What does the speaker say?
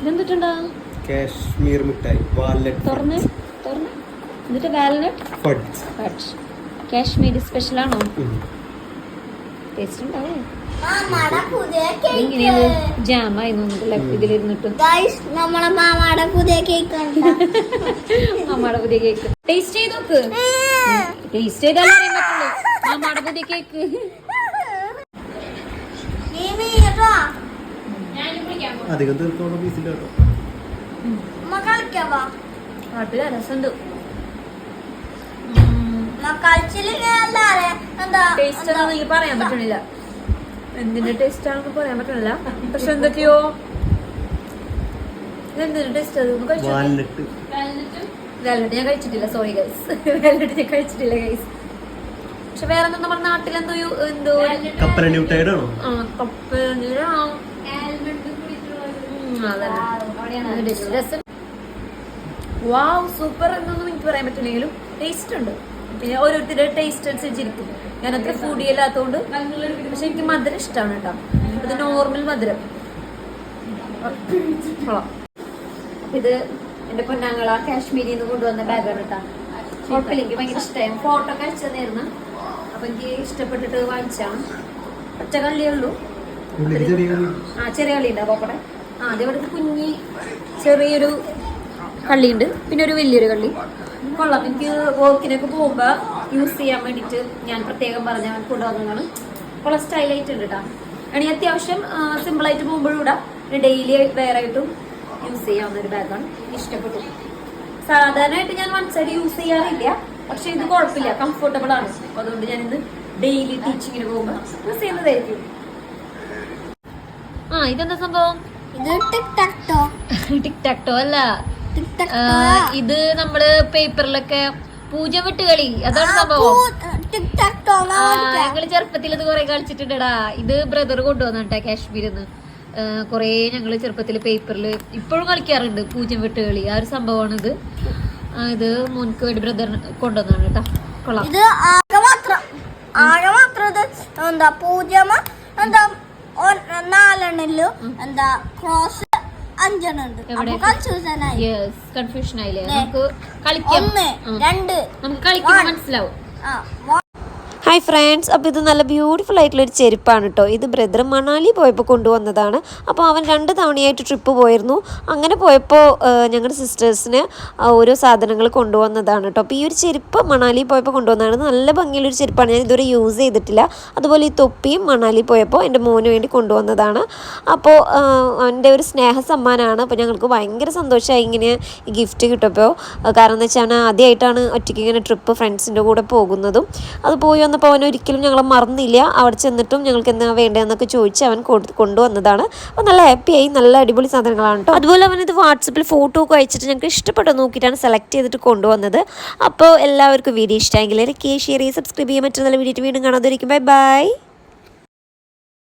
ഇതെന്തിട്ടുണ്ടാ? കാശ്മീർ മിഠായി വാലറ്റ് തുറന്ന് തുറന്ന്. എന്നിട്ട് വാൽനട്ട്? ഫഡ്സ്. ഫഡ്സ്. കാശ്മീരി സ്പെഷ്യൽ ആണോ? ടേസ്റ്റ് ഉണ്ടാവേ? മാമാടെ പുതിയ കേക്ക് മാമാടെ ടേസ്റ്റ് ചെയ്ത് നോക്ക്. ടേസ്റ്റ് ചെയ്താലേ അറിയാൻ പറ്റുള്ളൂ. അമ്മയുടെ പുതിയ കേക്ക് അധികം തീർത്തോളം പീസില്ല കേട്ടോ. കുഴപ്പമില്ല രസമുണ്ട് ടേസ്റ്റ് ഒന്നും എനിക്ക് പറയാൻ പറ്റണില്ല. എന്തിന്റെ ടേസ്റ്റ് ആണെന്ന് പറയാൻ പറ്റണില്ല. പക്ഷെ എന്തൊക്കെയോ? എന്തിന്റെ ടേസ്റ്റ് അത്? ഒന്ന് കഴിച്ചു വെല്ലറ്റ് ഞാൻ കഴിച്ചിട്ടില്ല. സോറി ഗൈസ് വെല്ലറ്റ് ഞാൻ കഴിച്ചിട്ടില്ല ഗൈസ് പക്ഷെ വേറെ എന്താ നമ്മുടെ നാട്ടിൽ എന്തോ ഒരു- എന്തോ ഒരു- കപ്പലണ്ടി മിഠായിയുടെ ആണോ ആ കപ്പലണ്ടിയുടെ ആ ഉം, അതന്നെ. ഒരു രസം. വാവ് സൂപ്പർ എന്നൊന്നും എനിക്ക് പറയാൻ പറ്റില്ലെങ്കിലും ടേസ്റ്റ് ഉണ്ട്. പിന്നെ ഓരോരുത്തരുടെ ടേസ്റ്റ് അനുസരിച്ചിരിക്കും. ഞാൻ അത്ര ഫുഡി അല്ലാത്തതുകൊണ്ട് പക്ഷെ എനിക്ക് മധുരം ഇഷ്ടമാണ് കേട്ടോ. ഇത് നോർമൽ മധുരം. ഇത് എന്റെ പൊന്നാങ്ങള കാശ്മീരിൽ നിന്ന് കൊണ്ടുവന്ന ബാഗാണ് കേട്ടോ. കുഴപ്പമില്ല എനിക്ക് ഭയങ്കര ഇഷ്ടമായി ഫോട്ടോ ഒക്കെ അയച്ചു തന്നിരുന്നു അപ്പൊ എനിക്ക് ഇഷ്ടപ്പെട്ടിട്ട് വാങ്ങിച്ചാണ് ഒറ്റ കള്ളിയേ ഉള്ളൂ. ആ ചെറിയ കളി ഉണ്ട്. പോക്കടെ ആ അതേപോലെ ഒരു കുഞ്ഞി ചെറിയൊരു കള്ളിയുണ്ട്. പിന്നെ ഒരു വലിയൊരു കള്ളി. കൊള്ളാം. എനിക്ക് വർക്കിനൊക്കെ പോകുമ്പോൾ യൂസ് ചെയ്യാൻ വേണ്ടിയിട്ട് ഞാൻ പ്രത്യേകം പറഞ്ഞ കൊണ്ടുവന്നതാണ് കൊള്ളാം. സ്റ്റൈലായിട്ട് ഉണ്ട് കേട്ടോ ആണെങ്കിൽ അത്യാവശ്യം സിമ്പിളായിട്ട് പോകുമ്പോഴും ഇടാം ഡെയിലി വെയർ ആയിട്ടും യൂസ് ചെയ്യാവുന്ന ഒരു ബാഗാണ് ഇഷ്ടപ്പെട്ടു. സാധാരണയായിട്ട് ഞാൻ വൺ സൈഡ് യൂസ് ചെയ്യാറില്ല. പക്ഷെ ഇത് കുഴപ്പമില്ല. കംഫർട്ടബിൾ ആണ്. അതുകൊണ്ട് ഞാൻ ഇന്ന് ഡെയിലി ടീച്ചിങ്ങിന് പോകുമ്പോൾ യൂസ് ചെയ്യുന്നതായിരിക്കും. ആ ഇതെന്താ സംഭവം? ടിക് ടാക്ടോ അല്ല. ഇത് നമ്മൾ പേപ്പറിലൊക്കെ പൂജ വിട്ടുകളി. അതാണ് സംഭവം. ഞങ്ങൾ ചെറുപ്പത്തിൽ ഇത് കൊറേ കളിച്ചിട്ടുണ്ടടാ. ഇത് ബ്രദർ കൊണ്ടുവന്നിട്ടാ കാശ്മീരിൽ നിന്ന് കൊറേ ഞങ്ങൾ ചെറുപ്പത്തിൽ പേപ്പറിൽ ഇപ്പോഴും കളിക്കാറുണ്ട് പൂജ വിട്ടുകളി. ആ ഒരു സംഭവമാണ് ഇത് ഇത് മോൻക്ക് വേണ്ടി ബ്രദർ കൊണ്ടുവന്നാണ് കേട്ടാ കൊള്ളാം. ഇത് ആകെ മാത്രം ആകെ മാത്രം എന്താ പൂജ്യമ എന്താ നാലെണ്ണിൽ എന്താ ക്രോസ് അഞ്ചെണ്ണുണ്ട്. കൺഫ്യൂഷൻ ആയില്ലേ? നമുക്ക് കളിക്കാം. ഒന്ന് രണ്ട് നമുക്ക് കളിക്കാൻ. മനസ്സിലാവും. ഹായ് ഫ്രണ്ട്സ് അപ്പോൾ ഇത് നല്ല ബ്യൂട്ടിഫുൾ ആയിട്ടുള്ള ഒരു ചെരുപ്പാണ് കേട്ടോ ഇത് ബ്രദർ മണാലി പോയപ്പോൾ കൊണ്ടുവന്നതാണ്. അപ്പോൾ അവൻ രണ്ട് തവണയായിട്ട് ട്രിപ്പ് പോയിരുന്നു. അങ്ങനെ പോയപ്പോൾ ഞങ്ങളുടെ സിസ്റ്റേഴ്സിന് ഓരോ സാധനങ്ങൾ കൊണ്ടുവന്നതാണ് കേട്ടോ അപ്പോൾ ഈ ഒരു ചെരുപ്പ് മണാലി പോയപ്പോൾ കൊണ്ടുവന്നതാണ്. നല്ല ഭംഗിയുള്ളൊരു ചെരുപ്പാണ്. ഞാൻ ഇതുവരെ യൂസ് ചെയ്തിട്ടില്ല. അതുപോലെ ഈ തൊപ്പിയും മണാലി പോയപ്പോൾ എന്റെ മോന് വേണ്ടി കൊണ്ടുവന്നതാണ്. അപ്പോൾ അവന്റെ ഒരു സ്നേഹ സമ്മാനമാണ് അപ്പോൾ ഞങ്ങൾക്ക് ഭയങ്കര സന്തോഷമായി ഇങ്ങനെ ഈ ഗിഫ്റ്റ് കിട്ടപ്പോൾ കാരണം എന്ന് വെച്ചാൽ ആദ്യമായിട്ടാണ് ഒറ്റയ്ക്ക് ഇങ്ങനെ ട്രിപ്പ് ഫ്രണ്ട്സിന്റെ കൂടെ പോകുന്നതും. അത് പോയി വന്നപ്പോൾ അവൻ ഒരിക്കലും ഞങ്ങളെ മറന്നില്ല. അവിടെ ചെന്നിട്ടും ഞങ്ങൾക്ക് എന്താ വേണ്ടതെന്നൊക്കെ ചോദിച്ച് അവൻ കൊണ്ടുവന്നതാണ്. അപ്പോൾ നല്ല ഹാപ്പിയായി നല്ല അടിപൊളി സാധനങ്ങളാണ് കേട്ടോ അതുപോലെ അവൻ ഇത് വാട്സപ്പിൽ ഫോട്ടോ ഒക്കെ അയച്ചിട്ട് ഞങ്ങൾക്ക് ഇഷ്ടപ്പെട്ട നോക്കിയിട്ടാണ് സെലക്ട് ചെയ്തിട്ട് കൊണ്ടുവന്നത്. അപ്പോൾ എല്ലാവർക്കും വീഡിയോ ഇഷ്ടമെങ്കിൽ ലൈക്ക് ഷെയർ ചെയ്യുക സബ്സ്ക്രൈബ് ചെയ്യാൻ പറ്റുന്ന വീഡിയോ വീണ്ടും കാണാതിരിക്കും. Bye bye